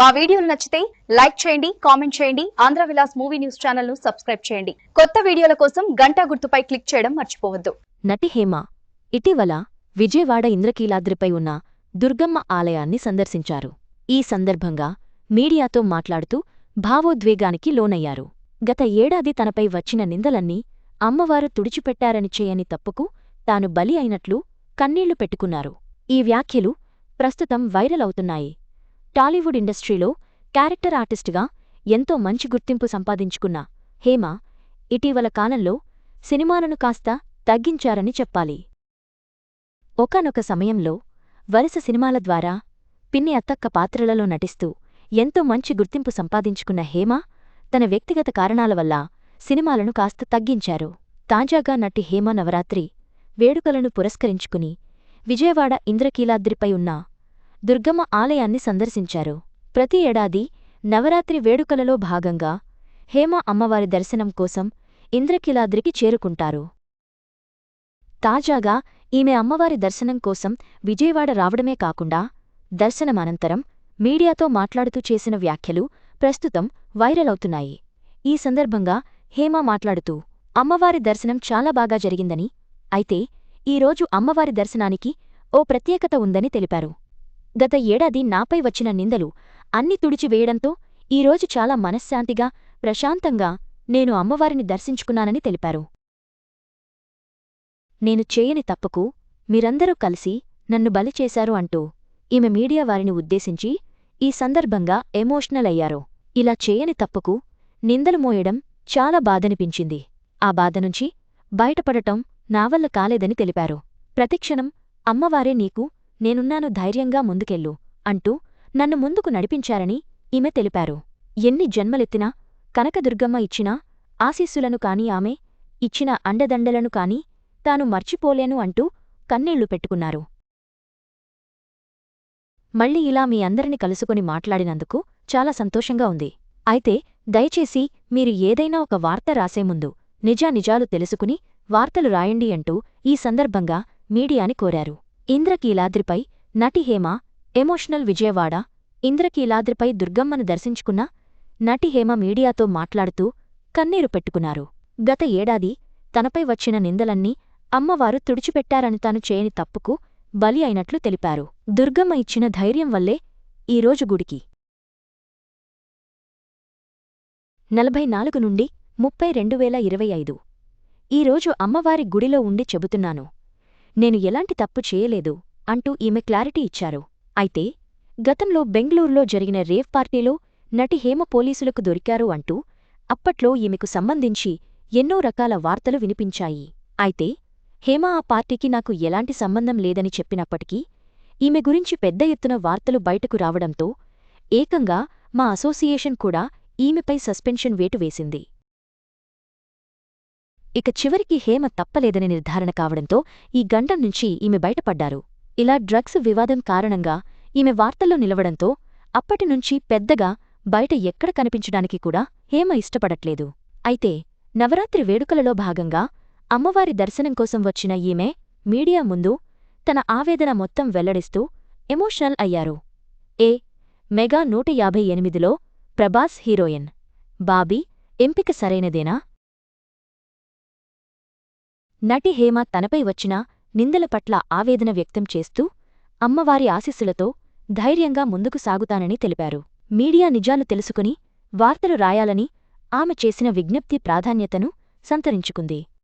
మా వీడియోలు నచ్చితే లైక్ చేయండి కామెంట్ చేయండి ఆంధ్ర విలాస్ మూవీ న్యూస్ ఛానల్ను సబ్స్క్రైబ్ చేయండి. కొత్త వీడియోల కోసం గంటా గుర్తుపై క్లిక్ చేయడం మర్చిపోవద్దు. నటి హేమ ఇటీవల విజయవాడ ఇంద్రకీలాద్రిపై ఉన్న దుర్గమ్మ ఆలయాన్ని సందర్శించారు. ఈ సందర్భంగా మీడియాతో మాట్లాడుతూ భావోద్వేగానికి లోనయ్యారు. గత ఏడాది తనపై వచ్చిన నిందలన్నీ అమ్మవారు తుడిచిపెట్టారని చేయని తప్పుకు తాను బలి అయినట్లు కన్నీళ్ళు పెట్టుకున్నారు. ఈ వ్యాఖ్యలు ప్రస్తుతం వైరల్ అవుతున్నాయి. టాలీవుడ్ ఇండస్ట్రీలో క్యారెక్టర్ ఆర్టిస్టుగా ఎంతో మంచి గుర్తింపు సంపాదించుకున్న హేమ ఇటీవల కాలంలో సినిమాలను కాస్త తగ్గించారని చెప్పాలి. ఒకానొక సమయంలో వరుస సినిమాల ద్వారా పిన్ని అత్తక్క పాత్రలలో నటిస్తూ ఎంతో మంచి గుర్తింపు సంపాదించుకున్న హేమ తన వ్యక్తిగత కారణాల వల్ల సినిమాలను కాస్త తగ్గించారు. తాజాగా నటి హేమ నవరాత్రి వేడుకలను పురస్కరించుకుని విజయవాడ ఇంద్రకీలాద్రిపై ఉన్న దుర్గమ్మ ఆలయాన్ని సందర్శించారు. ప్రతి ఏడాది నవరాత్రి వేడుకలలో భాగంగా హేమ అమ్మవారి దర్శనం కోసం ఇంద్రకిలాద్రికి చేరుకుంటారు. తాజాగా ఈమె అమ్మవారి దర్శనం కోసం విజయవాడ రావడమే కాకుండా దర్శనమనంతరం మీడియాతో మాట్లాడుతూ చేసిన వ్యాఖ్యలు ప్రస్తుతం వైరల్ అవుతున్నాయి. ఈ సందర్భంగా హేమ మాట్లాడుతూ అమ్మవారి దర్శనం చాలా బాగా జరిగిందని అయితే ఈరోజు అమ్మవారి దర్శనానికి ఓ ప్రత్యేకత ఉందని తెలిపారు. గత ఏడాది నాపై వచ్చిన నిందలు అన్ని తుడిచివేయడంతో ఈరోజు చాలా మనశ్శాంతిగా ప్రశాంతంగా నేను అమ్మవారిని దర్శించుకున్నానని తెలిపారు. నేను చేయని తప్పుకు మీరందరూ కలిసి నన్ను బలి చేశారు అంటూ ఈమె మీడియా వారిని ఉద్దేశించి ఈ సందర్భంగా ఎమోషనల్ అయ్యారు. ఇలా చేయని తప్పుకు నిందలు మోయడం చాలా బాధనిపించింది. ఆ బాధ నుంచి బయటపడటం నావల్ల కాలేదని తెలిపారు. ప్రతిక్షణం అమ్మవారే నీకు నేనున్నాను ధైర్యంగా ముందుకెళ్ళు అంటూ నన్ను ముందుకు నడిపించారని ఈమె తెలిపారు. ఎన్ని జన్మలెత్తినా కనకదుర్గమ్మ ఇచ్చిన ఆశీస్సులను కాని ఆమె ఇచ్చిన అండదండలను కాని తాను మర్చిపోలేను అంటూ కన్నీళ్ళు పెట్టుకున్నారు. మళ్ళీ ఇలా మీ అందరిని కలుసుకుని మాట్లాడినందుకు చాలా సంతోషంగా ఉంది. అయితే దయచేసి మీరు ఏదైనా ఒక వార్త రాసే ముందు నిజానిజాలు తెలుసుకుని వార్తలు రాయండి అంటూ ఈ సందర్భంగా మీడియాని కోరారు. ఇంద్రకీలాద్రిపై నటి హేమ ఎమోషనల్ విజయవాడ ఇంద్రకీలాద్రిపై దుర్గమ్మను దర్శించుకున్న నటి హేమ మీడియాతో మాట్లాడుతూ కన్నీరు పెట్టుకున్నారు. గత ఏడాది తనపై వచ్చిన నిందలన్నీ అమ్మవారు తుడిచిపెట్టారని తాను చేయని తప్పుకు బలి అయినట్లు తెలిపారు. దుర్గమ్మ ఇచ్చిన ధైర్యం వల్లే ఈరోజు గుడికి నలభై నాలుగు నుండి ముప్పై రెండు వేల ఇరవై ఐదు. ఈరోజు అమ్మవారి గుడిలో ఉండి చెబుతున్నాను. నేను ఎలాంటి తప్పు చేయలేదు అంటూ ఈమె క్లారిటీ ఇచ్చారు. అయితే గతంలో బెంగళూరులో జరిగిన రేవ్ పార్టీలో నటి హేమ పోలీసులకు దొరికారు అంటూ అప్పట్లో ఈమెకు సంబంధించి ఎన్నో రకాల వార్తలు వినిపించాయి. అయితే హేమ ఆ పార్టీకి నాకు ఎలాంటి సంబంధం లేదని చెప్పినప్పటికీ ఈమె గురించి పెద్ద ఎత్తున వార్తలు బయటకు రావడంతో ఏకంగా మా అసోసియేషన్ కూడా ఈమెపై సస్పెన్షన్ వేటు వేసింది. ఇక చివరికి హేమ తప్పలేదని నిర్ధారణ కావడంతో ఈ గండం నుంచి ఈమె బయటపడ్డారు. ఇలా డ్రగ్స్ వివాదం కారణంగా ఈమె వార్తల్లో నిలవడంతో అప్పటినుంచి పెద్దగా బయట ఎక్కడ కనిపించడానికి కూడా హేమ ఇష్టపడట్లేదు. అయితే నవరాత్రి వేడుకలలో భాగంగా అమ్మవారి దర్శనం కోసం వచ్చిన ఈమె మీడియా ముందు తన ఆవేదన మొత్తం వెల్లడిస్తూ ఎమోషనల్ అయ్యారు. ఏ మెగా నూట యాభై ఎనిమిదిలో ప్రభాస్ హీరోయిన్. బాబీ ఎంపిక సరైనదేనా? నటి హేమ తనపై వచ్చిన నిందల పట్ల ఆవేదన వ్యక్తం చేస్తూ అమ్మవారి ఆశీస్సులతో ధైర్యంగా ముందుకు సాగుతానని తెలిపారు. మీడియా నిజాలు తెలుసుకుని వార్తలు రాయాలని ఆమె చేసిన విజ్ఞప్తి ప్రాధాన్యతను సంతరించుకుంది.